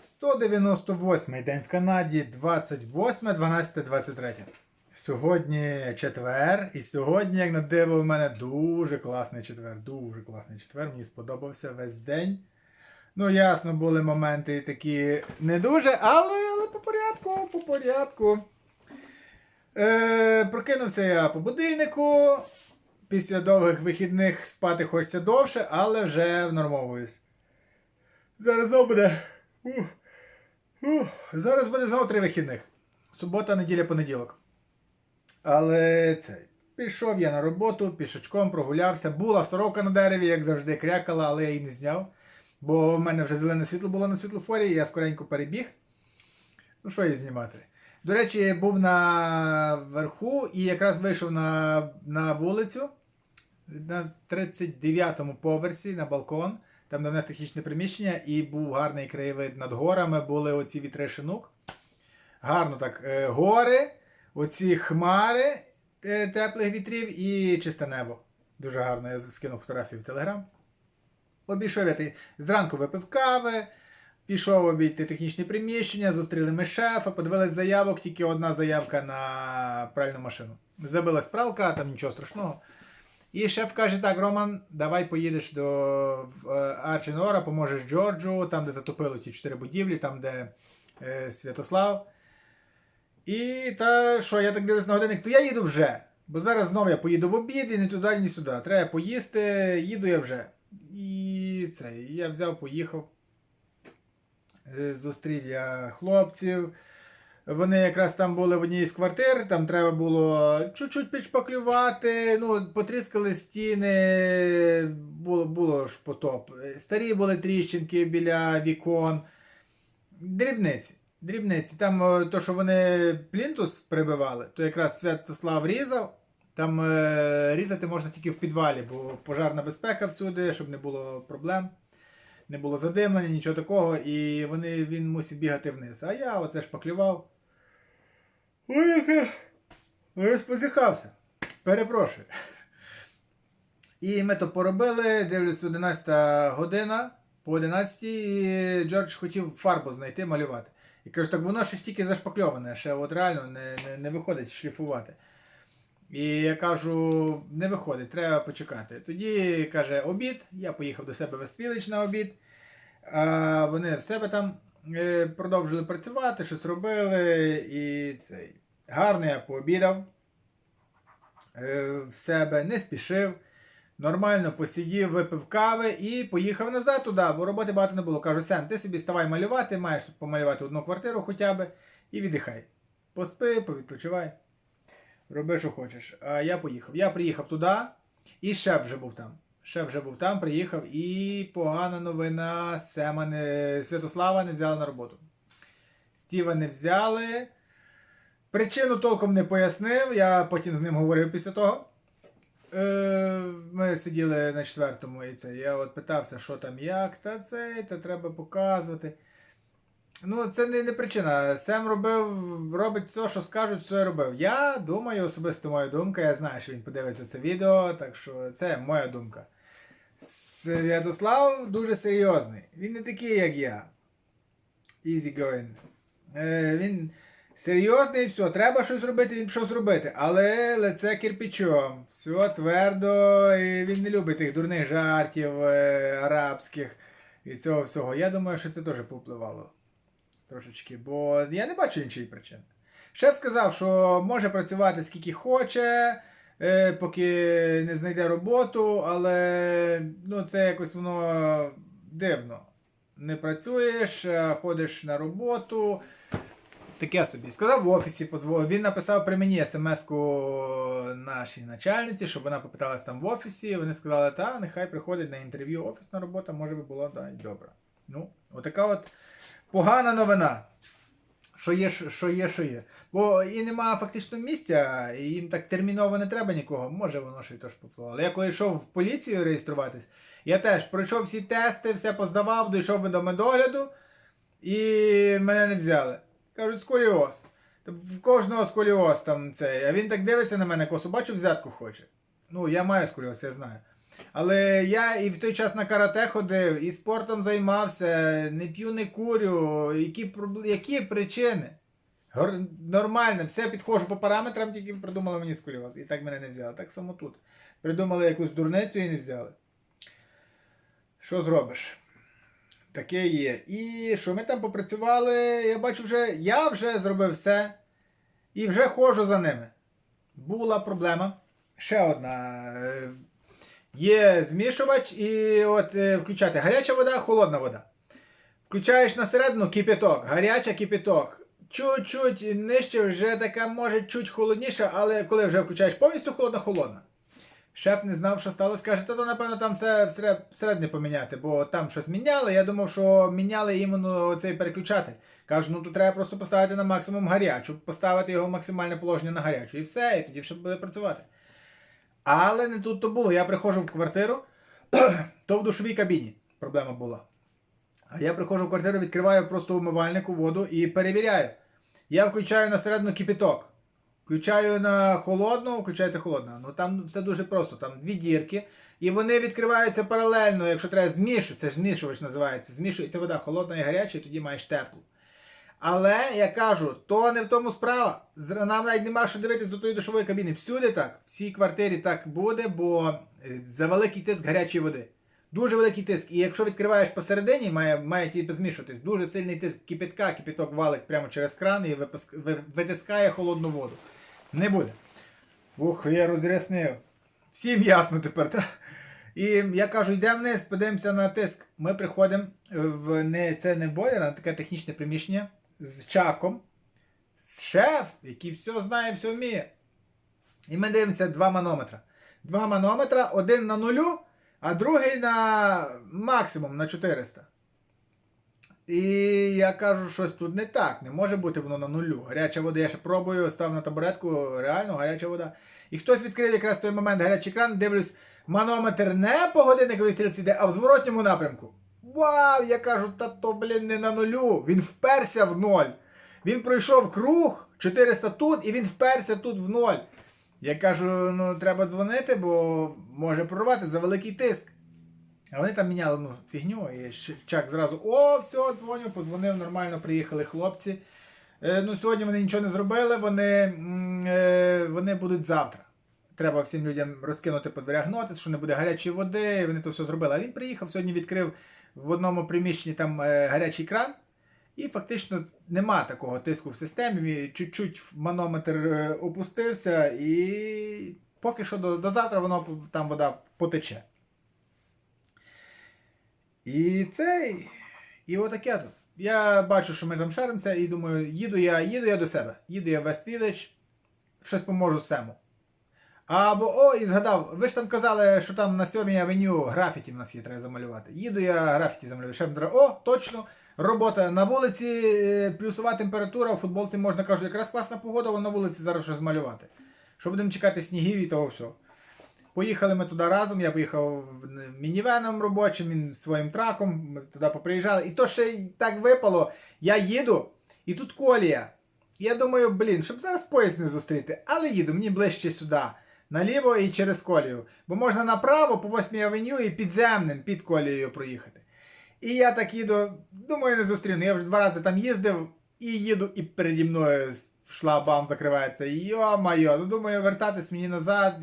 198 день в Канаді, 28, 12, 23. Сьогодні четвер, і сьогодні, як на диво, у мене дуже класний четвер. Дуже класний четвер. Мені сподобався весь день. Ну, ясно, були моменти такі не дуже, але, але по порядку, по порядку. Е, прокинувся я по будильнику. Після довгих вихідних спати хочеться довше, але вже внормовуюсь. Зараз буде. Зараз буде знову три вихідних. Субота, неділя, понеділок. Але цей. Пішов я на роботу, пішочком прогулявся. Була сорока на дереві, як завжди, крякала, але я її не зняв. Бо в мене вже зелене світло було на світлофорі, і я скоренько перебіг. Ну, що її знімати? До речі, був на верху і якраз вийшов на, на вулицю на 39-му поверсі на балкон, там в технічне приміщення, і був гарний краєвид над горами, були оці вітри шинук. Гарно так. е, Гори, оці хмари е, теплих вітрів і чисте небо. Дуже гарно. Я скинув фотографію в Телеграм. Обійшов я зранку випив кави, пішов обійти технічне приміщення, зустріли ми шефа, подивились заявок, тільки одна заявка на пральну машину. Забилась пралка, там нічого страшного. І шеф каже: так, Роман, давай поїдеш до е, Арченора, поможеш Джорджу, там, де затопило ті чотири будівлі, там, де е, Святослав. І та що, я так дивлюсь на годинник, то я їду вже. Бо зараз знову я поїду в обід і ні туди, ні сюди. Треба поїсти, їду я вже. І це, я взяв, поїхав. Е, Зустрів я хлопців. Вони якраз там були в одній з квартир, там треба було чуть-чуть підшпаклювати, ну, потріскали стіни, було, було ж потоп. Старі були тріщинки біля вікон. Дрібниці. Дрібниці. Там е, то, що вони плінтус прибивали, то якраз Святослав різав. Там е, різати можна тільки в підвалі, бо пожарна безпека всюди, щоб не було проблем. Не було задимлення, нічого такого, і вони, він мусив бігати вниз. А я оце шпаклював. Ой, яке. Ось позіхався. Перепрошую. І ми то поробили, дивлюсь, 11 година, по 11 і Джордж хотів фарбу знайти, малювати. І кажу, так воно ще тільки зашпакльоване, ще от реально не, не, не виходить шліфувати. І я кажу, не виходить, треба почекати. Тоді каже обід. Я поїхав до себе в Вестфілич на обід. А вони в себе там продовжили працювати, щось робили. І цей. Гарно я пообідав е, в себе, не спішив. Нормально посидів, випив кави і поїхав назад туди, бо роботи багато не було. Кажу, Сем, ти собі ставай малювати, маєш тут помалювати одну квартиру хоча б, і віддихай. Поспи, повідпочивай. Роби, що хочеш. А я поїхав. Я приїхав туди, і шеф вже був там. Шеф вже був там, приїхав, і погана новина Сема не... Святослава не взяли на роботу. Стіва не взяли. Причину толком не пояснив, я потім з ним говорив після того. Е, ми сиділи на четвертому і це. Я от питався, що там, як, та це, та треба показувати. Ну, це не, не причина. Сем робив, робить все, що скажуть, що я робив. Я думаю, особисто моя думка, я знаю, що він подивиться це відео, так що це моя думка. Святослав дуже серйозний. Він не такий, як я. Easy going. Е, він серйозний, все, треба щось робити, він пішов зробити. Але лице кирпичом. Все твердо, і він не любить тих дурних жартів е, арабських і цього всього. Я думаю, що це теж повпливало трошечки, бо я не бачу іншої причини. Шеф сказав, що може працювати скільки хоче, поки не знайде роботу, але ну, це якось воно дивно. Не працюєш, ходиш на роботу. Таке собі. Сказав в офісі, подзвонив. Він написав при мені смс-ку нашій начальниці, щоб вона попиталась там в офісі. Вони сказали, та, нехай приходить на інтерв'ю офісна робота, може би була да, й добра. Ну, отака от погана новина. Що є, що є, що є. Бо і нема фактично місця, і їм так терміново не треба нікого. Може воно ще й теж попливало. Я коли йшов в поліцію реєструватись, я теж пройшов всі тести, все поздавав, дійшов до медогляду, і мене не взяли. Кажуть, сколіоз. В кожного сколіоз там цей. А він так дивиться на мене, косу бачу, взятку хоче. Ну, я маю сколіоз, я знаю. Але я і в той час на карате ходив, і спортом займався, не п'ю, не курю. Які, які причини? Нормально, все підходжу по параметрам, тільки придумали мені сколіоз. І так мене не взяли. Так само тут. Придумали якусь дурницю і не взяли. Що зробиш? Таке є. І що ми там попрацювали? Я бачу, вже я вже зробив все. І вже ходжу за ними. Була проблема. Ще одна. Є змішувач, і от е, включати гаряча вода, холодна вода. Включаєш на середину кипяток, гаряча кипяток. Чуть-чуть нижче, вже така може чуть холодніша, але коли вже включаєш повністю холодна, холодна. Шеф не знав, що сталося, каже, то напевно там все всередині поміняти, бо там щось міняли. Я думав, що міняли іменно цей переключатель. Кажу, ну тут треба просто поставити на максимум гарячу, поставити його в максимальне положення на гарячу. І все, і тоді все буде працювати. Але не тут то було. Я приходжу в квартиру, то в душовій кабіні проблема була. А я приходжу в квартиру, відкриваю просто умивальнику воду і перевіряю. Я включаю на середину кипяток. Включаю на холодну, включається холодна. Ну там все дуже просто. Там дві дірки, і вони відкриваються паралельно, якщо треба змішувати, це ж змішувач називається. Змішується вода холодна і гаряча, і тоді маєш теплу. Але я кажу, то не в тому справа. Нам навіть нема що дивитись до тої душової кабіни. Всюди так, в всій квартирі так буде, бо е, за великий тиск гарячої води. Дуже великий тиск. І якщо відкриваєш посередині, має, має ті змішуватись. Дуже сильний тиск кипятка, кипяток валить прямо через кран і випуск- витискає холодну воду. Не буде. Ух, я розряснив. Всім ясно тепер. Та? І я кажу, йдемо вниз, подивимося на тиск. Ми приходимо в не, це не бойлер, а таке технічне приміщення з чаком. Шеф, який все знає, все вміє. І ми дивимося два манометра. Два манометра, один на нулю, а другий на максимум на 400. І я кажу, щось тут не так. Не може бути воно на нулю. Гаряча вода, я ще пробую, став на табуретку, реально гаряча вода. І хтось відкрив якраз той момент гарячий кран, дивлюсь, манометр не по годинниковій стрілці йде, а в зворотньому напрямку. Вау! Я кажу, та то, блін, не на нулю. Він вперся в ноль. Він пройшов круг 400 тут, і він вперся тут в ноль. Я кажу, ну треба дзвонити, бо може прорвати за великий тиск. А вони там міняли ну, фігню, і чак зразу: о, все, дзвоню, подзвонив, нормально приїхали хлопці. Е, ну, сьогодні вони нічого не зробили, вони, е, вони будуть завтра. Треба всім людям розкинути по нотис, що не буде гарячої води, вони то все зробили. А він приїхав, сьогодні відкрив в одному приміщенні там е, гарячий кран, і фактично нема такого тиску в системі. Чуть-чуть манометр е, опустився, і поки що до, до завтра воно там вода потече. І цей. І отаке тут. Я бачу, що ми там шаримося, і думаю, їду я, їду я до себе. Їду я в Village, щось поможу Сему. Або, о, і згадав, ви ж там казали, що там на 7 авеню графіті в нас є, треба замалювати. Їду я графіті замалюю. Шеф дра, о, точно, робота на вулиці, е, плюсова температура, у футболці можна кажу, якраз класна погода, вон на вулиці зараз щось змалювати. Що будемо чекати снігів і того всього. Поїхали ми туди разом, я поїхав мінівеном робочим, своїм траком, ми туди поприїжджали. І то ще й так випало. Я їду, і тут колія. Я думаю, блін, щоб зараз поїзд не зустріти, але їду, мені ближче сюди, наліво і через колію. Бо можна направо по 8 авеню і підземним під колією проїхати. І я так їду, думаю, не зустріну. Я вже два рази там їздив і їду, і переді мною шлагбаум закривається. Йо-майо, ну думаю, вертатись мені назад.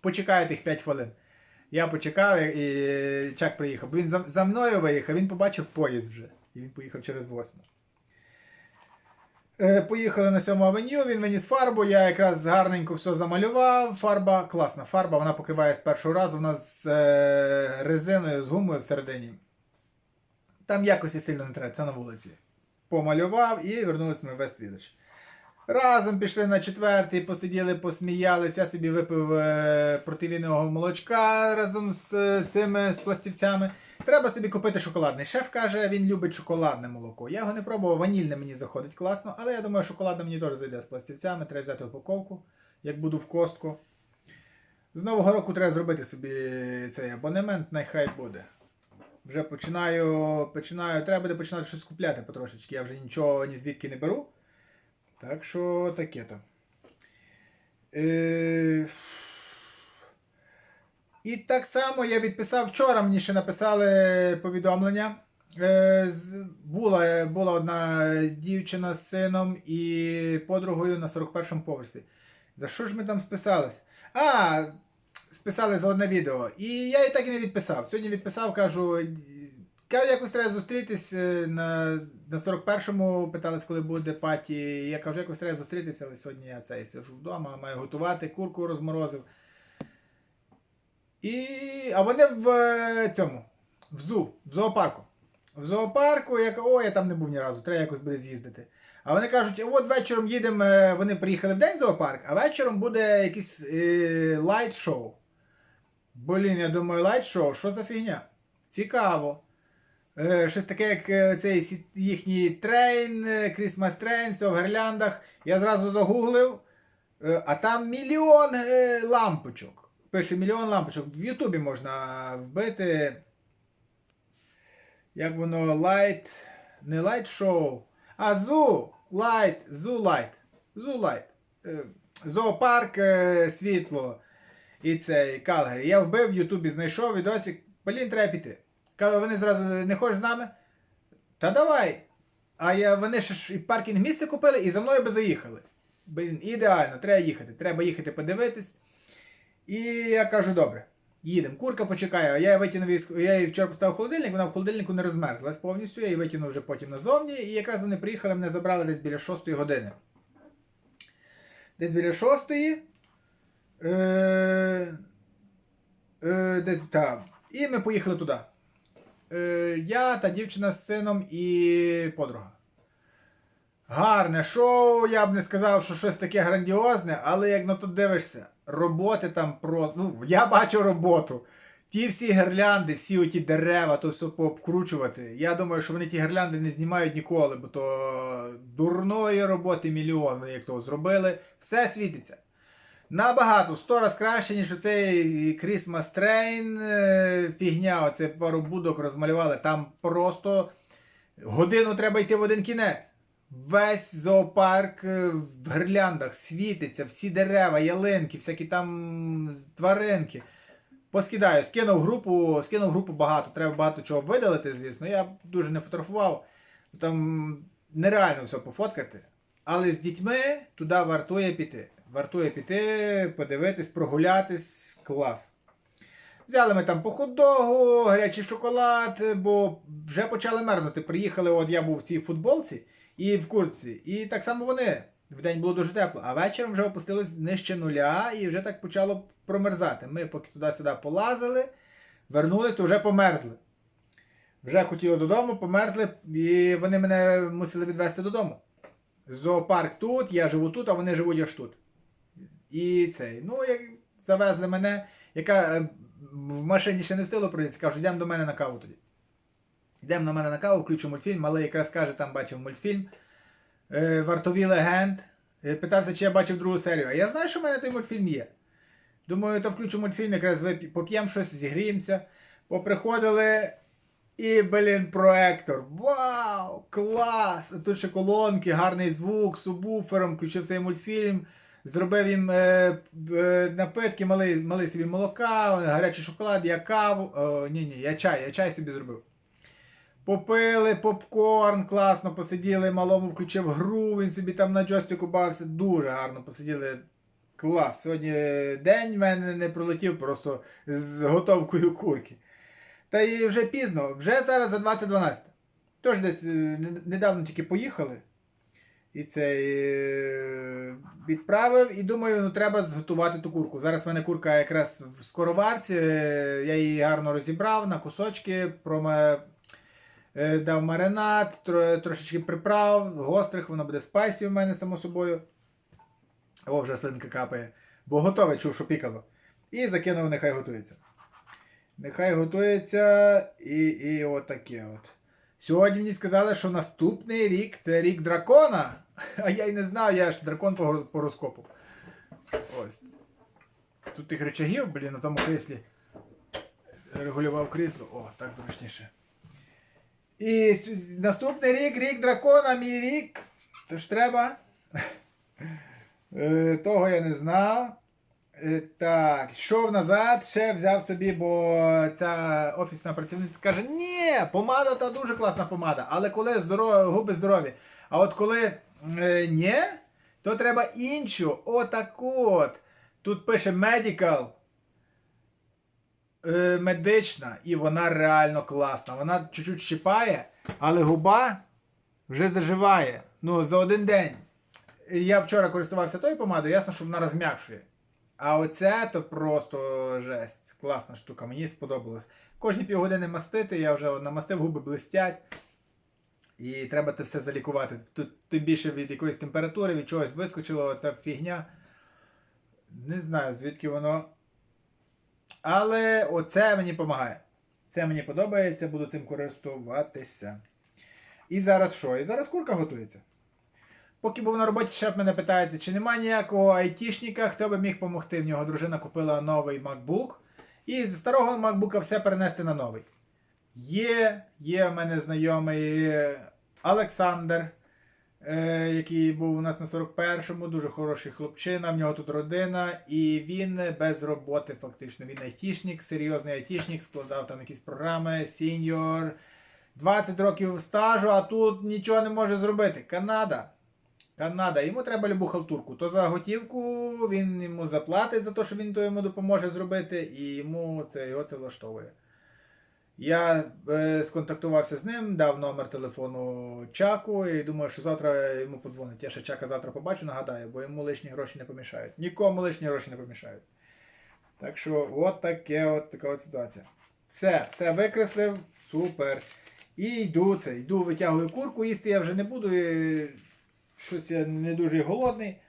Почекаю тих 5 хвилин. Я почекав і Чак приїхав. Він за, за мною виїхав, він побачив поїзд вже. І він поїхав через восьму. Е, Поїхали на 7 авеню, він виніс фарбу, я якраз гарненько все замалював. Фарба класна фарба, вона покриває з першого разу, вона з е, резиною, з гумою всередині. Там якості сильно не треба, це на вулиці. Помалював і вернулись ми в West Village. Разом пішли на четвертий, посиділи, посміялись. Я собі випив е, противінного молочка разом з е, цими з пластівцями. Треба собі купити шоколадний. Шеф каже, він любить шоколадне молоко. Я його не пробував, ванільне мені заходить класно, але я думаю, шоколадне мені теж зайде з пластівцями. Треба взяти упаковку, як буду в костку. З Нового року треба зробити собі цей абонемент, нехай буде. Вже починаю, починаю, треба буде починати щось купляти потрошечки. Я вже нічого ні звідки не беру. Так що таке то. Е... і так само я відписав вчора, мені ще написали повідомлення. Е, була, була одна дівчина з сином і подругою на 41-му поверсі. За що ж ми там списались? А, списали за одне відео. І я і так і не відписав. Сьогодні відписав, кажу. Кажу, якось треба зустрітись е, на, на 41-му, питались, коли буде паті. Я кажу, якось треба зустрітися, але сьогодні я цей сижу вдома, маю готувати, курку розморозив. І... А вони в е, цьому, в зу, в зоопарку. В зоопарку, я о, я там не був ні разу, треба якось буде з'їздити. А вони кажуть, от вечором їдемо, е, вони приїхали в день в зоопарк, а вечором буде якийсь е, лайт-шоу. Блін, я думаю, лайт-шоу, що за фігня? Цікаво. Е, щось таке, як е, цей їхній трейн, е, Christmas Train, все в гірляндах. Я зразу загуглив, а там мільйон лампочок. Пише мільйон лампочок. В Ютубі можна вбити. Як воно лайт. Не лайт шоу. А зу. Лайт. Зу лайт. Зу лайт. Зоопарк світло. І цей Калгарі. Я вбив в Ютубі, знайшов відосик. Блін, треба піти. Кажу, вони зразу не хочеш з нами? Та давай. А я, вони ще ж і паркінг місце купили і за мною би заїхали. Блін, ідеально, треба їхати. Треба їхати подивитись. І я кажу, добре, їдемо. Курка почекає. А я витягнув я її вчора поставив холодильник, вона в холодильнику не розмерзлась повністю. Я її витягнув вже потім назовні. І якраз вони приїхали, мене забрали десь біля 6 години. Десь біля 6. Е, е, десь там. І ми поїхали туди. Е, я та дівчина з сином і подруга. Гарне шоу, я б не сказав, що щось таке грандіозне, але як на то дивишся, роботи там просто. Ну, я бачу роботу. Ті всі гірлянди, всі оті дерева, то все пообкручувати. Я думаю, що вони ті гірлянди не знімають ніколи, бо то дурної роботи мільйон, вони як того зробили. Все світиться. Набагато, сто раз краще, ніж оцей Christmas Train, е, фігня, оце пару будок розмалювали. Там просто годину треба йти в один кінець. Весь зоопарк е, в гірляндах світиться, всі дерева, ялинки, всякі там тваринки. Поскидаю, скинув групу, скинув групу багато, треба багато чого видалити, звісно. Я дуже не фотографував. Там нереально все пофоткати. Але з дітьми туди вартує піти. Вартує піти, подивитись, прогулятись, клас. Взяли ми там по гарячий шоколад, бо вже почали мерзнути. Приїхали, от я був в цій футболці і в куртці. І так само вони. В день було дуже тепло, а вечором вже опустились нижче нуля і вже так почало промерзати. Ми поки туди-сюди полазили, вернулись, то вже померзли. Вже хотіли додому, померзли, і вони мене мусили відвезти додому. Зоопарк тут, я живу тут, а вони живуть аж тут. І цей. Ну, як завезли мене, яка е, в машині ще не встигла проїздити, кажуть, йдемо до мене на каву тоді. Йдемо на мене на каву, включу мультфільм, малий якраз каже, там бачив мультфільм. Е, Вартові легенд. Е, Питався, чи я бачив другу серію. А я знаю, що в мене той мультфільм є. Думаю, то включу мультфільм, якраз поп'ємо щось, зігріємося. Поприходили. І, блін, проектор. Вау! Клас! Тут ще колонки, гарний звук, субвуфером, включив цей мультфільм. Зробив їм е, е, напитки, малий, малий собі молока, гарячий шоколад, я каву. О, ні, ні, я чай, я чай собі зробив. Попили попкорн, класно посиділи, малому включив гру, він собі там на джойстику бавився. Дуже гарно посиділи. Клас. Сьогодні день в мене не пролетів просто з готовкою курки. Та і вже пізно, вже зараз за 20.12. Тож десь е, недавно тільки поїхали. І цей е, відправив і думаю, ну треба зготувати ту курку. Зараз в мене курка якраз в скороварці, е, я її гарно розібрав на кусочки, проме, е, дав маринад, трошечки приправ, гострих, воно буде спайсі в мене, само собою. О, вже слинка капає. Бо готове, чув, що пікало. І закинув, нехай готується. Нехай готується і, і отаке от. Сьогодні мені сказали, що наступний рік це рік дракона. А я й не знав, я ж дракон по, гор- гороскопу. Ось. Тут тих речагів, блін, на тому кріслі. Регулював крісло. О, так зручніше. І наступний рік, рік дракона, мій рік. Тож треба. Е, Того я не знав. Е, Так, йшов назад, ще взяв собі, бо ця офісна працівниця каже: ні, помада та дуже класна помада, але коли здоров... губи здорові. А от коли е, ні, то треба іншу. Отаку от. Тут пише medical. Е, медична, і вона реально класна. Вона чуть-чуть щипає, але губа вже заживає. Ну, за один день. Я вчора користувався тою помадою, ясно, що вона розм'якшує. А оце то просто жесть. Класна штука, мені сподобалось. Кожні півгодини мастити, я вже намастив, губи блистять. І треба це все залікувати. Тут тим більше від якоїсь температури, від чогось вискочило ця фігня. Не знаю, звідки воно. Але оце мені допомагає. Це мені подобається, буду цим користуватися. І зараз що? І зараз курка готується. Поки був на роботі, шеф мене питається, чи нема ніякого айтішника, хто би міг допомогти. В нього дружина купила новий MacBook. І з старого MacBook все перенести на новий. Є, є в мене знайомий Олександр, е, який був у нас на 41-му, дуже хороший хлопчина, в нього тут родина, і він без роботи фактично. Він айтішник, серйозний айтішник, складав там якісь програми, сіньор, 20 років стажу, а тут нічого не може зробити. Канада. Канада, йому треба любу халтурку. То за готівку він йому заплатить за те, що він то йому допоможе зробити, і йому це, його це влаштовує. Я е, сконтактувався з ним, дав номер телефону Чаку і думаю, що завтра йому подзвонить. Я ще Чака завтра побачу, нагадаю, бо йому лишні гроші не помішають. Нікому лишні гроші не помішають. Так що, от таке, от така от ситуація. Все, все викреслив, супер. І йду це, йду, витягую курку, їсти я вже не буду. Щось я не дуже голодний,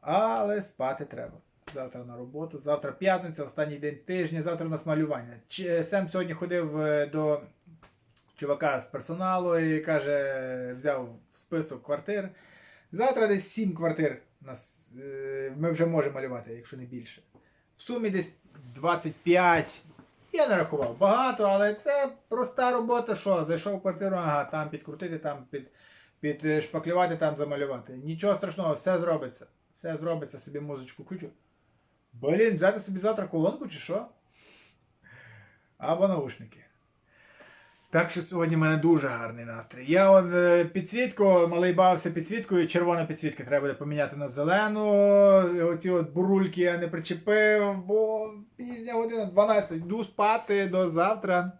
але спати треба. Завтра на роботу, завтра п'ятниця, останній день тижня, завтра у нас малювання. Ч- Сем сьогодні ходив е, до чувака з персоналу і каже, взяв список квартир. Завтра десь 7 квартир нас, е, ми вже можемо малювати, якщо не більше. В сумі десь 25. Я не рахував багато, але це проста робота, що зайшов в квартиру, ага, там підкрутити, там під, підшпаклювати, там замалювати. Нічого страшного, все зробиться. Все зробиться, собі музичку включу. Блін, взяти собі завтра колонку чи що? Або наушники. Так що сьогодні в мене дуже гарний настрій. Я он е, підсвітку, малий бавився підсвіткою, червона підсвітка треба буде поміняти на зелену. Оці от бурульки я не причепив, бо пізня година 12. Йду спати до завтра.